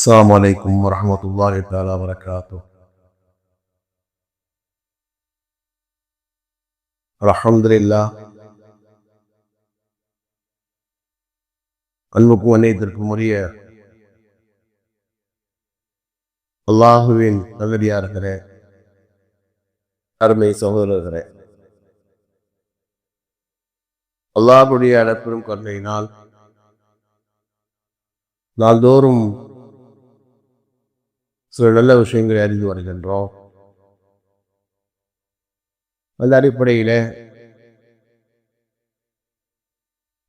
السلام عليكم ورحمة الله تعالى وبركاته الحمد لله அன்புக்கும் அன்னையத்திற்கும் உரிய அல்லாஹுவின் நல்லடியார்களே அருமை சகோதரர்களே அல்லாஹுடைய அடப்பெரும் கருணையினால் நாள்தோறும் சில நல்ல விஷயங்களை அறிந்து வருகின்றோம். அந்த அடிப்படையில்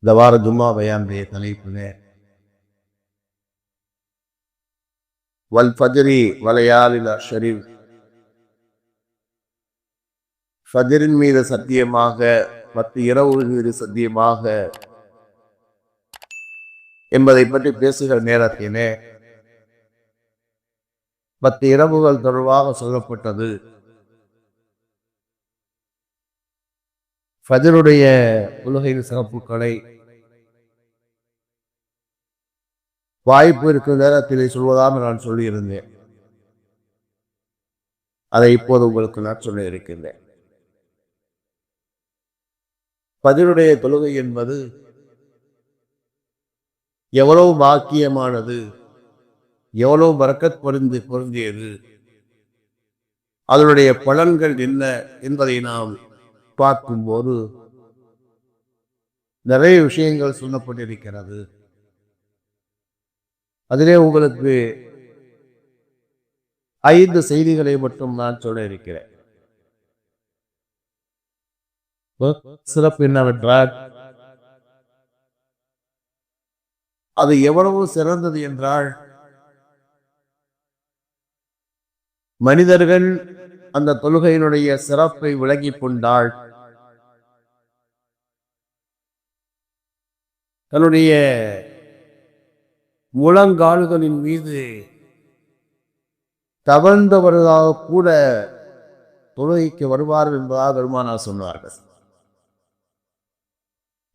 இந்த வார ஜும்மா பயானுடைய தலைப்பில் வல் ஃபஜ்ரி வலையாலில் ஷரீப் ஃபஜரின் மீது சத்தியமாக மற்ற இரவு மீது சத்தியமாக என்பதை பற்றி பேசுகிற நேரத்திலே மற்ற இரவுகள் தொடர்பாக சொல்லப்பட்டது. ஃபஜருடைய உலகையில் சிறப்புகளை வாய்ப்பு இருக்கும் நேரத்தில் சொல்வதாக நான் சொல்லியிருந்தேன். அதை இப்போது உங்களுக்கு நான் சொல்ல இருக்கின்றேன். பதிலுடைய தொழுகை என்பது எவ்வளவு பாக்கியமானது. எவ்வளவு வரக்கத் பொருந்து பொருந்தியது? அதனுடைய பலன்கள் என்ன என்பதை நாம் பார்க்கும்போது நிறைய விஷயங்கள் சொல்லப்பட்டிருக்கிறது. அதிலே உங்களுக்கு ஐந்து செய்திகளை மட்டும் நான் சொல்ல இருக்கிறேன். சிறப்பு என்னவென்றால் அது எவ்வளவு சிறந்தது என்றால் மனிதர்கள் அந்த தொழுகையினுடைய சிறப்பை விளங்கிக் கொண்டால் தன்னுடைய முழங்கால்களின் மீது தவழ்ந்தவர்களாக கூட தொழுகைக்கு வருவார்கள் என்பதாக பெருமானார் சொன்னார்கள்.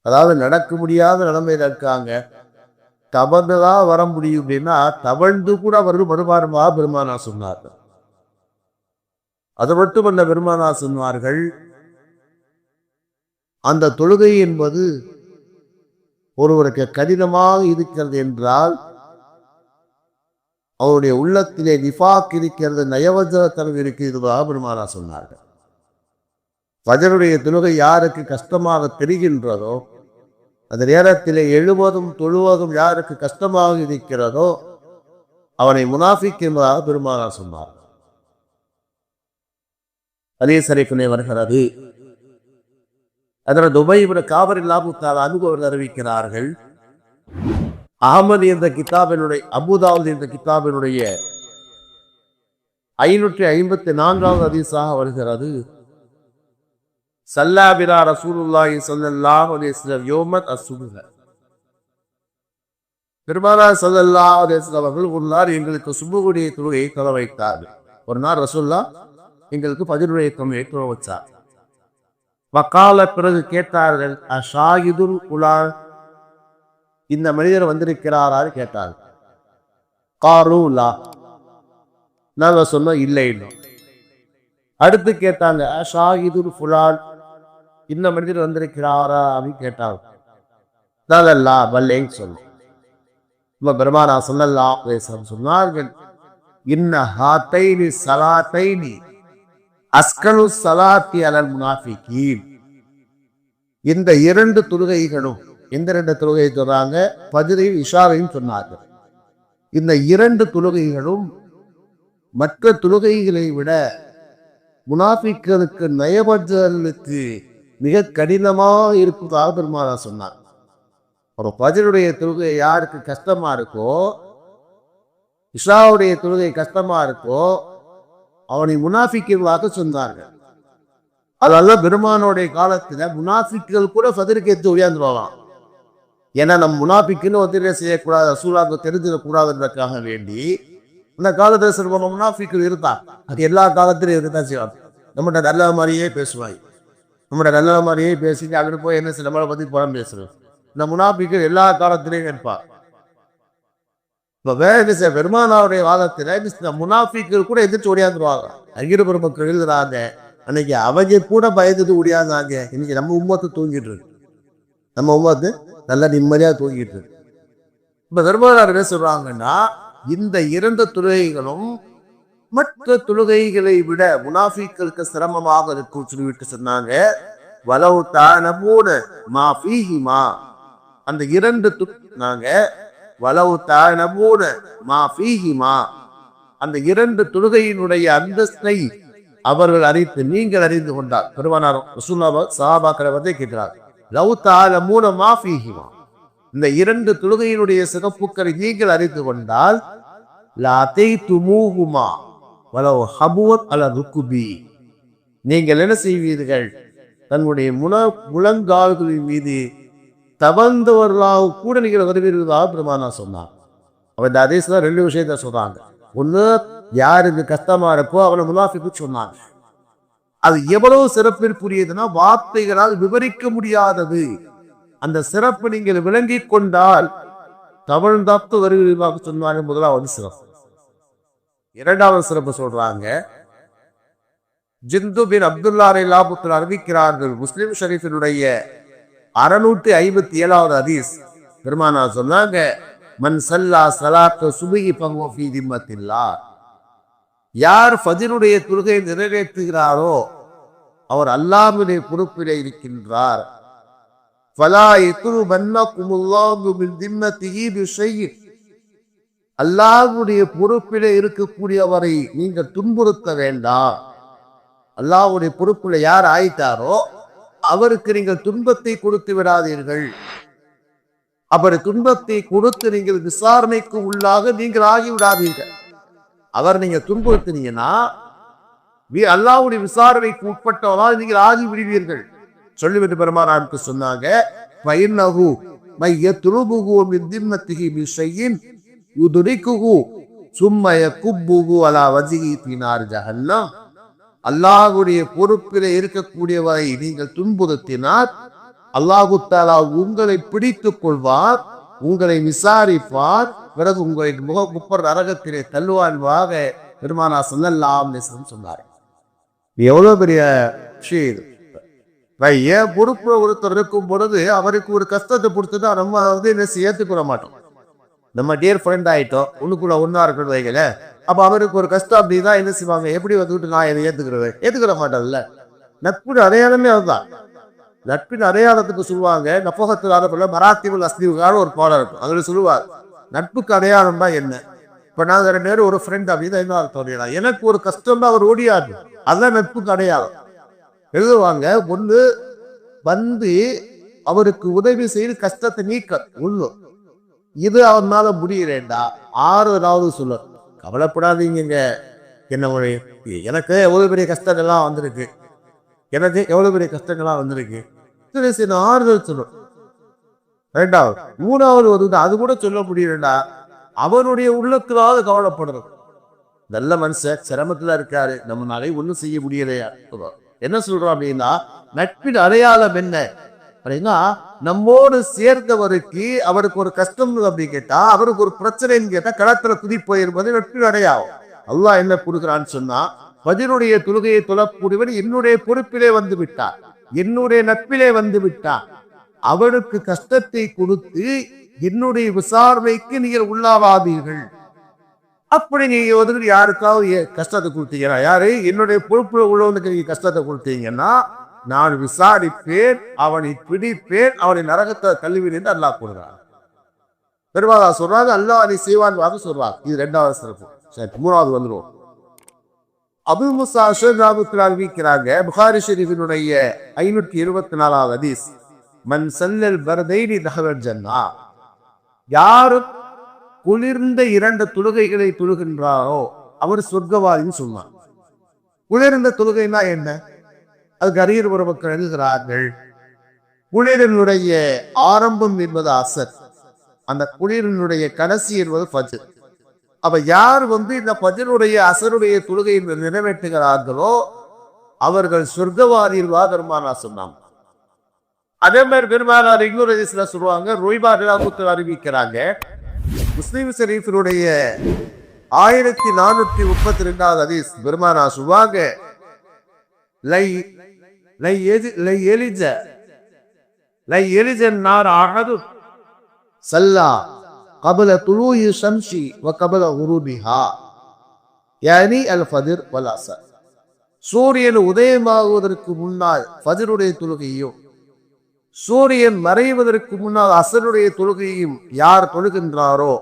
அதாவது நடக்க முடியாத நிலைமையில இருக்காங்க. தவழ்ந்துதான் வர முடியும் அப்படின்னா தவழ்ந்து கூட வரும் வருவாருமா பெருமானா சொன்னார்கள். அது மட்டுமல்ல பெருமானா சொன்னார்கள் அந்த தொழுகை என்பது ஒருவருக்கு கடினமாக இருக்கிறது என்றால் அவருடைய உள்ளத்திலே நிஃபாக் இருக்கிறது நயவஜத்தனம் இருக்கிறதாக பெருமானா சொன்னார்கள். பஜருடைய தொழுகை யாருக்கு கஷ்டமாக தெரிகின்றதோ அந்த நேரத்திலே எழுவதும் தொழுவதும் யாருக்கு கஷ்டமாக இருக்கிறதோ அவனை முனாஃபிக் என்பதாக பெருமானா சொன்னார். அதே சரிக்குனே வருகிறது. அதனால் துபை காவிரி லாபுத்தால் அனுபவர் அறிவிக்கிறார்கள். அகமது என்ற கிதாபினுடைய அபுதாவது என்ற கிதாபினுடைய ஐநூற்றி ஐம்பத்தி நான்காவது அதிசாக வருகிறது. சல்லாபிரா ரசூலுல்லாஹி ஸல்லல்லாஹு அலைஹி யோமத் அஸ்ஸுபுஹ பெருமானா ஸல்லல்லாஹு அலைஹி அவர்கள் ஒரு நாள் எங்களுக்கு சுபுகுடைய தொழுகையை தொழ வைத்தார்கள். ஒரு நாள் ரசூல்லா எங்களுக்கு பதிலுரையக்கம் ஏற்று வச்சார் வக்கால பிறகு கேட்டார்கள் அஷாகிதுல் குலால் இந்த மனிதர் வந்திருக்கிறாரான்னு கேட்டார்கள். காரூலா நாங்க சொன்னோம் இல்லை இல்லை அடுத்து கேட்டாங்க ஷாஹிதுல் ஃபுலான் இந்த மனிதர் வந்திருக்கிறாரா? அப்படின்னு கேட்டாங்க. நல்லல்லா வல்லேன்னு சொன்னோம். நம்ம பெருமானா சொல்லல்லா சொன்னார்கள் இன்ன ஹாத்தைனி சலாத்தைனி அஸ்கனு சலாத்தி அலல் முனாஃபிகீன். இந்த இரண்டு தொழுகைகளும் எந்த ரெண்டு தொழுகையை சொல்றாங்க? பதிரையும் இஷாவையும் சொன்னார்கள். இந்த இரண்டு தொழுகைகளும் மற்ற தொழுகைகளை விட முனாஃபிக்களுக்கு நயபஜர்களுக்கு மிக கடினமாக இருப்பதாக பெருமானா சொன்னார். ஒரு பதிலுடைய தொழுகை யாருக்கு கஷ்டமா இருக்கோ இஷாவுடைய தொழுகை கஷ்டமா இருக்கோ அவனை முனாஃபிக்கர்களாக சொன்னார்கள். அதெல்லாம் பெருமானோடைய காலத்துல முனாஃபிக்கள் கூட ஃபதிருக்கு எடுத்து போவான். ஏன்னா நம்ம முனாஃபிக்குன்னு ஒத்திரை செய்யக்கூடாது ரசூலாக்கு தெரிஞ்சிடக்கூடாதுன்றதுக்காக வேண்டி அந்த காலத்துல சிறுவன் முனாஃபிக்கள் இருந்தான் அது எல்லா காலத்திலையும் இருக்கதான் செய்வாங்க. நம்மகிட்ட நல்ல மாதிரியே பேசுவாய் நம்மகிட்ட நல்ல மாதிரியே பேசி அங்கிட்டு போய் என்ன சில பத்தி புறம் பேசுறோம் இந்த முனாஃபிக்கள் எல்லா காலத்திலையும் இருப்பான் இப்போ வேற என்ன செய்ய பெருமானாருடைய முனாஃபிக்கள் கூட எதிர்த்து ஓடியாந்துருவாங்க. அகிர பெருமக்கள் எழுதுறாங்க அன்னைக்கு அவங்க கூட பயந்துட்டு ஓடியாந்தாங்க. இன்னைக்கு நம்ம உம்மத்து தூங்கிட்டு இருக்கு. நம்ம உம்மத்து நல்லா நிம்மதியாக தூங்கிட்டு இருக்கு. இப்போ பெருமானார் என்ன சொல்றாங்கன்னா இந்த இரண்டு தொழுகைகளும் மற்ற தொழுகைகளை விட முனாஃபிக்களுக்கு சிரமமாக இருக்கும் சொல்லிவிட்டு சொன்னாங்க. வலவு தானமூன மா ஃபீஹிமா. அந்த இரண்டு நாங்கள் வலவு தானமூன மா ஃபீஹிமா அந்த இரண்டு தொழுகையினுடைய அந்தஸ்தை அவர்கள் அறிந்து நீங்கள் அறிந்து கொண்டார். பெருமானார் ரசூலுல்லாஹ் சஹாபாக்களை வந்து கேட்கிறார் லவ் தாலமூன மா ஃபீஹிமா இந்த இரண்டு தொழுகையினுடைய சிறப்புக்களை நீங்கள் அறிந்து கொண்டால் லாத்தை துமூகுமா வலவு ஹபுவத் அல ருக்குபி. நீங்கள் என்ன செய்வீர்கள்? தன்னுடைய முன முழங்கால்களின் மீது தவழ்ந்தவர்களாக கூட நீங்கள் வருவீர்களா பெருமானா சொன்னான் அவன் இந்த அதேசில் ரெண்டு விஷயத்த சொன்னாங்க ஒன்று யாருக்கு கஷ்டமா இருக்கோ அவனை முனாஃபிக்கு சொன்னாங்க. அது எவ்வளவு சிறப்பிற்குரியதுன்னா வார்த்தைகளால் விவரிக்க முடியாதது. அந்த சிறப்பு நீங்கள் விளங்கிக் கொண்டால் தவழ்ந்தாத்து வருவீர்களாக சொன்னாங்க முதலாவது சிறப்பு. இரண்டாவது சிறப்பு சொல்றாங்க ஜிந்து பின் அப்துல்லா லாபுத்தில் அறிவிக்கிறார்கள் முஸ்லிம் ஷரீஃபினுடைய அறுநூற்றி ஐம்பத்தி ஏழாவது ஹதீஸ். பெருமானா சொன்னாங்க மன் சல்லா சலாத்த சுபகி பங்குவஃபி திம்மத்தில்லா. யார் ஃபஜினுடைய தொழுகை நிறைவேற்றுகிறாரோ அவர் அல்லாமுடைய பொறுப்பிலே இருக்கின்றார். ஃபலா இத்துரு பன்னகுமுல்லாஹு மின் திம்மத்திஹி பிஷைஇன் அல்லாஹ்வுடைய பொறுப்பிலே இருக்கக்கூடியவரை நீங்கள் துன்புறுத்த வேண்டாம். அல்லாஹ்வுடைய பொறுப்பில் யார் ஆயிட்டாரோ அவருக்கு நீங்கள் துன்பத்தை கொடுத்து விடாதீர்கள். அவர் துன்பத்தை கொடுத்து நீங்கள் விசாரணைக்கு உள்ளாக நீங்கள் ஆகி விடாதீர்கள். அவர் நீங்க துன்புறுத்தினீங்கன்னா அல்லாவுடைய அல்லாஹ்வுடைய விசாரணைக்கு உட்பட்டவனால் நீங்கள் ஆகி விடுவீர்கள். சொல்லிவிட்டு பெருமானாருக்கு சொன்னாங்க பைன்னஹு மைய துருபுகு மின் மிஷையின் பிஷையின் யுதுரிக்குஹு சும்ம அலா வஜிஹி பினார் ஜஹன்னம். அல்லாஹ்வுடைய பொறுப்பிலே இருக்கக்கூடியவரை நீங்கள் துன்புறுத்தினால் அல்லாஹு தாலா உங்களை பிடித்துக் கொள்வார் உங்களை விசாரிப்பார் பிறகு உங்களை முக முப்பர் அரகத்திலே தள்ளுவாழ்வாக பெருமானா சொல்லலாம் சொன்னார். எவ்வளோ எவ்வளவு பெரிய விஷயம் இது? ஏன் ஒருத்தர் இருக்கும் பொழுது அவருக்கு ஒரு கஷ்டத்தை கொடுத்துட்டா நம்ம வந்து என்ன செய்ய மாட்டோம். நம்ம டியர் ஃப்ரெண்ட் ஆகிட்டோம் உனக்குள்ள ஒன்றா இருக்கணும் வைக்கல அப்போ அவருக்கு ஒரு கஷ்டம் அப்படின்னா என்ன செய்வாங்க? எப்படி வந்துட்டு நான் இதை ஏற்றுக்கிறது ஏற்றுக்கிற மாட்டேன்ல நட்பின் அடையாளமே அதுதான். நட்பின் அடையாளத்துக்கு சொல்லுவாங்க நப்போகத்தில் ஆரம்பில் மராத்திகள் அஸ்திவுக்கான ஒரு பாடம் இருக்கும். அதில் சொல்லுவார் நட்புக்கு அடையாளம் தான் என்ன? இப்போ நான் ரெண்டு பேரும் ஒரு ஃப்ரெண்ட் அப்படின்னு என்ன அர்த்தம் எனக்கு ஒரு கஷ்டம் தான் அவர் ஓடியாரு. அதுதான் நட்புக்கு அடையாளம். எழுதுவாங்க ஒன்று வந்து அவருக்கு உதவி செய்து கஷ்டத்தை நீக்க. உள்ளும் இது அவனால முடியலேண்டா ஆறுதலாவது சொல்லு. கவலைப்படாதீங்க என்ன ஒரு எனக்கு எவ்வளவு பெரிய கஷ்டங்கள்லாம் வந்திருக்கு. எனக்கு எவ்வளவு பெரிய கஷ்டங்கள்லாம் வந்திருக்கு. சரி நான் ஆறுதல் சொல்லும் ரெண்டாவது மூணாவது ஒரு அது கூட சொல்ல முடியலடா. அவனுடைய உள்ளத்துலாவது கவலைப்படுறது நல்ல மனுஷன் சிரமத்துல இருக்காரு. நம்மளாலே ஒன்றும் செய்ய முடியலையா? என்ன சொல்றோம் அப்படின்னா நட்பின் அடையாளம் என்ன? அப்படின்னா நம்மோடு சேர்ந்தவருக்கு அவருக்கு ஒரு கஷ்டம் அப்படின்னு கேட்டா அவருக்கு ஒரு பிரச்சனைன்னு கேட்டா களத்துல குதி போயிருப்பது வெற்றி அடையாகும். அல்லாஹ் என்ன கொடுக்குறான்னு சொன்னா பதினுடைய தொழுகையை தொழக்கூடியவர் என்னுடைய பொறுப்பிலே வந்து விட்டார் என்னுடைய நட்பிலே வந்து விட்டார் அவருக்கு கஷ்டத்தை கொடுத்து என்னுடைய விசாரணைக்கு நீங்கள் உள்ளாவாதீர்கள். அப்படி நீங்க வந்து யாருக்காவது கஷ்டத்தை கொடுத்தீங்கன்னா யாரு? என்னுடைய பொறுப்பு உள்ளவனுக்கு நீங்க கஷ்டத்தை கொடுத்தீங்கன்னா நான் விசாரிப்பேன் அவனை பிடிப்பேன் அவனை நரகத்தை தள்ளுவேன் என்று அல்லாஹ் கூறுகிறான். பெருமாதா சொல்றாங்க அல்லாஹ் நீ செய்வான் வாங்க சொல்றாங்க இது ரெண்டாவது சிறப்பு. சரி மூணாவது வந்துடும் அபுல் முசா அஷோக் அறிவிக்கிறாங்க புகாரி ஷெரீஃபினுடைய ஐநூற்றி இருபத்தி நாலாவது ஹதீஸ் மன் செல்லல் பரதைனி தகவல் ஜன்னா யாரும் குளிர்ந்த இரண்டு தொழுகைகளை தொழுகின்றாரோ அவர் சொர்க்கவாதின்னு சொன்னார். குளிர்ந்த தொழுகைனா என்ன? அதுக்கு அரியர் உறவுக்கு மக்கள் எழுதுகிறார்கள் குளிரினுடைய ஆரம்பம் என்பது அசர். அந்த குளிரினுடைய கடைசி என்பது ஃபஜ்ர். அப்ப யார் வந்து இந்த ஃபஜ்ருடைய அசருடைய தொழுகையை நிறைவேற்றுகிறார்களோ அவர்கள் சொர்க்கவாதியில் பெருமானா சொன்னாங்க. அதே மாதிரி பெருமானார் இன்னொரு ஹதீஸ்ல சொல்லுவாங்க ரோய்பா அறிவிக்கிறாங்க முஸ்லீம் ஷரீஃபினுடைய ஆயிரத்தி நானூற்றி முப்பத்தி ரெண்டாவது அதிஸ் பெருமானா சொல்லுவாங்க லை லை எதி லை எலிஜ லை எலிஜ நார் அகது சல்லா قبل طلوع الشمس وقبل غروبها يعني الفجر والعصر சூரியன் உதயமாகுவதற்கு முன்னால் ஃபஜருடைய தொழுகையும் சூரியன் மறைவதற்கு முன்னால் அசருடைய தொழுகையும் யார் தொழுகின்றாரோ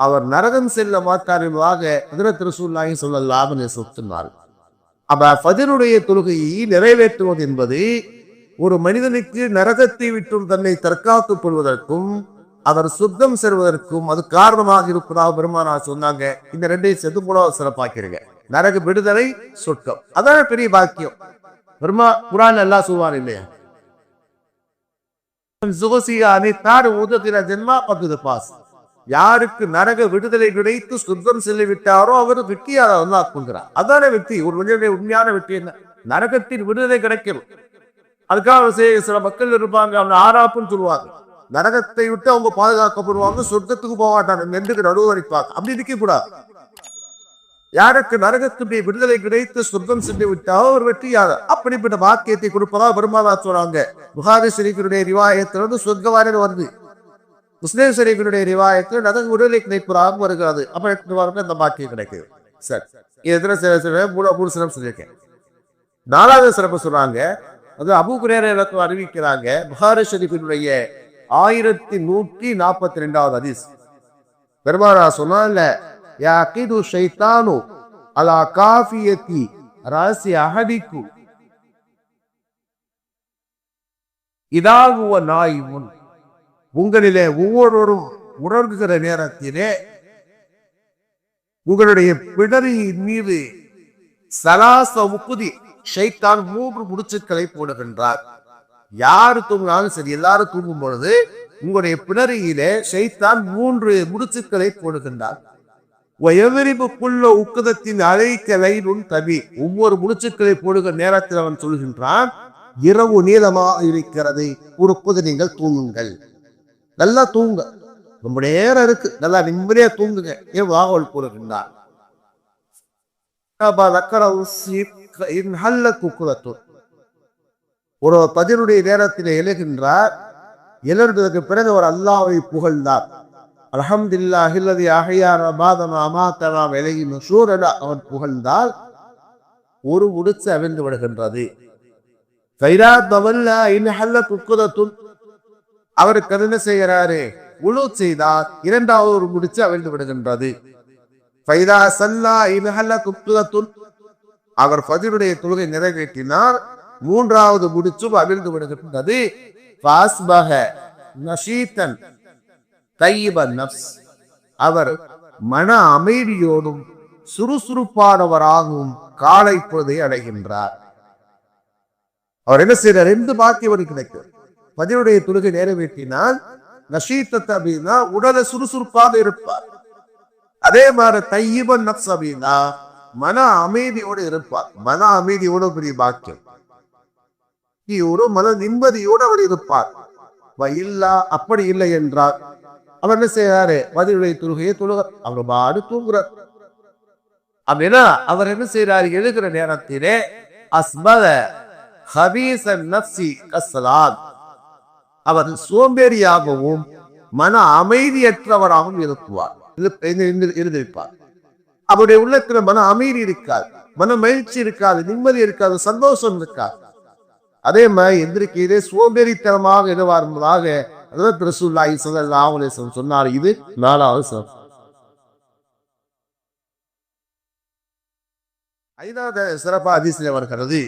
அவர் நரகம் செல்ல மாட்டார் என்பதாக ஹஜரத் ரசூலுல்லாஹி ஸல்லல்லாஹு அலைஹி சொன்னார் அப்ப ஃபஜருடைய தொழுகையை நிறைவேற்றுவது என்பது ஒரு மனிதனுக்கு நரகத்தை விட்டும் தன்னை தற்காத்துக் கொள்வதற்கும் அவர் சுத்தம் செல்வதற்கும் அது காரணமாக இருப்பதாக பெருமானா சொன்னாங்க. இந்த ரெண்டையும் சேர்த்து கூட சிறப்பாக்கிறீங்க நரக விடுதலை சொர்க்கம். அதான் பெரிய பாக்கியம். பெருமா குரான் எல்லாம் சொல்வார் இல்லையா? ஜோசியா தாடு உதத்தின ஜென்மா பகுது பாஸ். யாருக்கு நரக விடுதலை கிடைத்து சுத்தம் செல்லி விட்டாரோ அவர் வெற்றியாக வந்து ஆக்குங்கிறார் அதான வெற்றி. ஒரு மனிதனுடைய உண்மையான வெற்றி என்ன? நரகத்தின் விடுதலை கிடைக்கும் அதுக்காக சில- சில மக்கள் இருப்பாங்க அவங்க ஆறாப்புன்னு சொல்லுவாங்க. நரகத்தை விட்டு அவங்க பாதுகாக்கப்படுவாங்க சொர்க்கத்துக்கு போக மாட்டாங்க நெண்டுக்கு நடுவரிப்பாங்க அப்படி இருக்க கூடாது யாருக்கு நரகத்துடைய விடுதலை கிடைத்து சொர்க்கம் சென்று விட்டாரோ ஒரு வெற்றியாக அப்படிப்பட்ட வாக்கியத்தை கொடுப்பதா பெருமாதா சொல்றாங்க. புகாரி ஷரீஃபினுடைய ரிவாயத்திலிருந்து சொர்க்கவாரன் வருது. முஸ்லீம் ஷரீஃபினுடைய ரிவாயத்தில் நரக உடலை கிடைப்பதாக வருகிறது. அப்ப எடுத்து வரப்ப இந்த வாக்கியம் கிடைக்குது சரி. இது எத்தனை சில சில மூணு மூணு சிறப்பு சொல்லியிருக்கேன். நாலாவது சிறப்பு சொல்றாங்க அது அபு குரேரத்தும் அறிவிக்கிறாங்க. புகாரி ஷரீஃபினுடைய ஆயிரத்தி நூற்றி நாற்பத்தி ரெண்டாவது அதிஸ் பெருமானா சொன்னால யாக்கிது ஷைத்தானு அலா காஃபியத்தி ராசி அகதிக்கு இதாகுவ நாய் முன் உங்களிலே ஒவ்வொருவரும் உணர்கிற நேரத்திலே உங்களுடைய பிடரியின் மீது சலாச உக்குதி ஷைத்தான் மூன்று முடிச்சுக்களை போடுகின்றார். யார் தூங்கினாலும் சரி எல்லாரும் தூங்கும் பொழுது உங்களுடைய பிணறியிலே ஷைத்தான் மூன்று முடிச்சுக்களை போடுகின்றார். எதிரிப்புக்குள்ள உக்குதத்தின் அழைக்க லைனும் தவி ஒவ்வொரு முடிச்சுக்களை போடுகிற நேரத்தில் அவன் சொல்கின்றான் இரவு நீளமாக இருக்கிறது உறுப்புது நீங்கள் தூங்குங்கள். நல்லா தூங்க. ரொம்ப நேரம் இருக்கு. நல்லா நிம்மதியா தூங்குங்க. ஏன் வாகவல் கூறுகின்றார்? இன் ஒரு பதினுடைய நேரத்தில் எழுகின்றார் எழுந்ததற்கு பிறகு அவர் அல்லாவை புகழ்ந்தார். அல்ஹம்துலில்லாஹி அல்லதி அஹ்யானா பாதமா அமாத்தனா விலகி நுஷூரனா அவன் புகழ்ந்தால் ஒரு முடிச்சு அவிழ்ந்து விடுகின்றது. ஃபைரா தவல்லா இன் ஹல்ல குக்குதத்துன் அவருக்கு அது என்ன செய்கிறாரு. உழு செய்தார். இரண்டாவது ஒரு முடிச்சு அவிழ்ந்து விடுகின்றது. பைதா சல்லா இன் ஹல்ல அவர் பதிலுடைய தொழுகை நிறைவேற்றினார். மூன்றாவது முடிச்சும் அவிழ்ந்து விடுகின்றது. பாஸ்பக நஷீத்தன் தையிபன் நப்ஸ் அவர் மன அமைதியோடும் சுறுசுறுப்பானவராகவும் காலை பொழுதை அடைகின்றார். அவர் என்ன செய்யறார் ரெண்டு பாக்கியம் கிடைக்கும் பதினுடைய தொழுகை நிறைவேற்றினால் நஷீத்தத்தை அப்படின்னா உடலை சுறுசுறுப்பாக இருப்பார். அதே மாதிரி தையீபன் நப்ஸ் அப்படின்னா மன அமைதியோடு இருப்பார். மன அமைதியோட பெரிய பாக்கியம்? ஒரு மன நிம்மதியோடு அவர் இருப்பார். இல்லா அப்படி இல்லை என்றார் அவர் என்ன செய்யறாரு பதிலுடைய தொழுகையை தொழுக அவர் பாடு தூங்குறார். அப்படின்னா அவர் என்ன செய்யறாரு எழுகிற நேரத்திலே அஸ்மத ஹபீசன் நப்சி கஸ்லாத் அவர் சோம்பேறியாகவும் மன அமைதியற்றவராகவும் இருக்குவார் இருந்திருப்பார். அவருடைய உள்ளத்துல மன அமைதி இருக்காது மன மகிழ்ச்சி இருக்காது நிம்மதி இருக்காது சந்தோஷம் இருக்காது. அதே மாதிரி எந்திரிக்கையிலே சோம்பேறித்தனமாக எழுவார் என்பதாக அதாவது ரசூலுல்லாஹி ஸல்லல்லாஹு சொன்னார் இது நாலாவது சிறப்பு. ஐந்தாவது சிறப்பா அதிசயம் வருகிறது.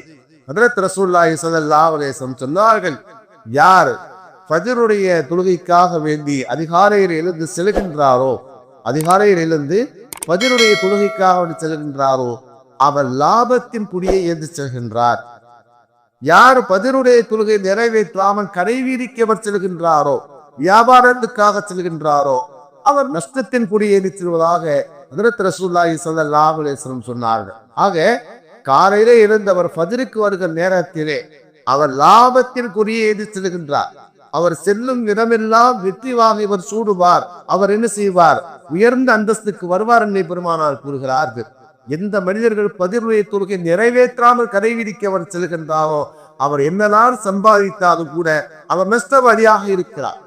ஹதரத் ரசூலுல்லாஹி சொன்னார்கள் யார் ஃபஜ்ருடைய தொழுகைக்காக வேண்டி அதிகாலையில் எழுந்து செல்கின்றாரோ? அதிகாலையில் எழுந்து ஃபஜ்ருடைய தொழுகைக்காக வேண்டி செல்கின்றாரோ? அவர் லாபத்தின் குடியை ஏந்து செல்கின்றார். யார் பதிலுடைய தொழுகை நிறைவேற்றாமல் கடைவீதிக்கவர் செல்கின்றாரோ? வியாபாரத்துக்காக செல்கின்றாரோ? அவர் நஷ்டத்தின் குடியேறி செல்வதாக ஹதரத் ரசூலுல்லாஹி சொன்னார்கள். ஆக காலையிலே இருந்தவர் பதிருக்கு வருகிற நேரத்திலே அவர் லாபத்தின் குறியேறி செல்கின்றார். அவர் செல்லும் இடமெல்லாம் வெற்றிவாக இவர் சூடுவார். அவர் என்ன செய்வார்? உயர்ந்த அந்தஸ்துக்கு வருவார் என்னை பெருமானார் கூறுகிறார்கள். எந்த மனிதர்கள் பதிர்வுடைய தொழுகை நிறைவேற்றாமல் கடைபிடிக்க அவர் செல்கின்றாரோ அவர் என்னதான் சம்பாதித்தாலும் கூட அவர் நஷ்டவாதியாக இருக்கிறார்.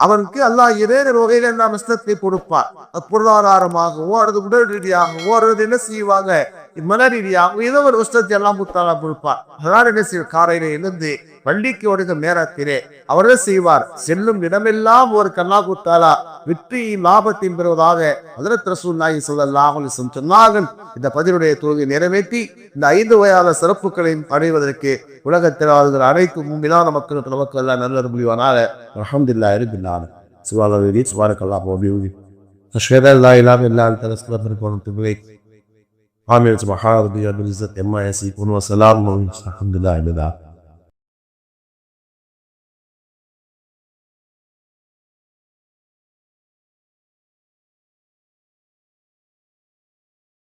அவருக்கு அல்லாஹ் ஏதேனும் வகையில எல்லாம் நஷ்டத்தை கொடுப்பார். பொருளாதாரமாகவோ அல்லது உடல் ரீதியாகவோ அல்லது என்ன செய்வாங்க? மன ரீதியாகவோ ஏதோ ஒரு நஷ்டத்தை எல்லாம் முத்தாலா கொடுப்பார் அதனால என்ன செய்வார் காலையில எழுந்து பள்ளிக்கு வருகிற நேரத்திலே அவர் என்ன செய்வார் செல்லும் இடமெல்லாம் ஒரு கல்லா குத்தாலா வெற்றியின் லாபத்தையும் பெறுவதாக ஹஜரத் ரசூலுல்லாஹி ஸல்லல்லாஹு அலைஹி வஸல்லம் சொன்னார்கள் இந்த பதிலுடைய தொழுகை நிறைவேற்றி இந்த ஐந்து வயதான சிறப்புகளையும் அடைவதற்கு உலகத்தில் வாழ்கிற அனைத்து முன்பிலான மக்களுக்கு நமக்கு எல்லாம் நல்ல முடிவானால அலமதுல்லா இருக்கின்றான் சிவாலி சுபாரக்கல்லா போபி أشهد أن لا إله إلا أنت نستغفرك ونتوب إليك عامل محاربي بالعزة ما يصفون وسلام الحمد لله بذلك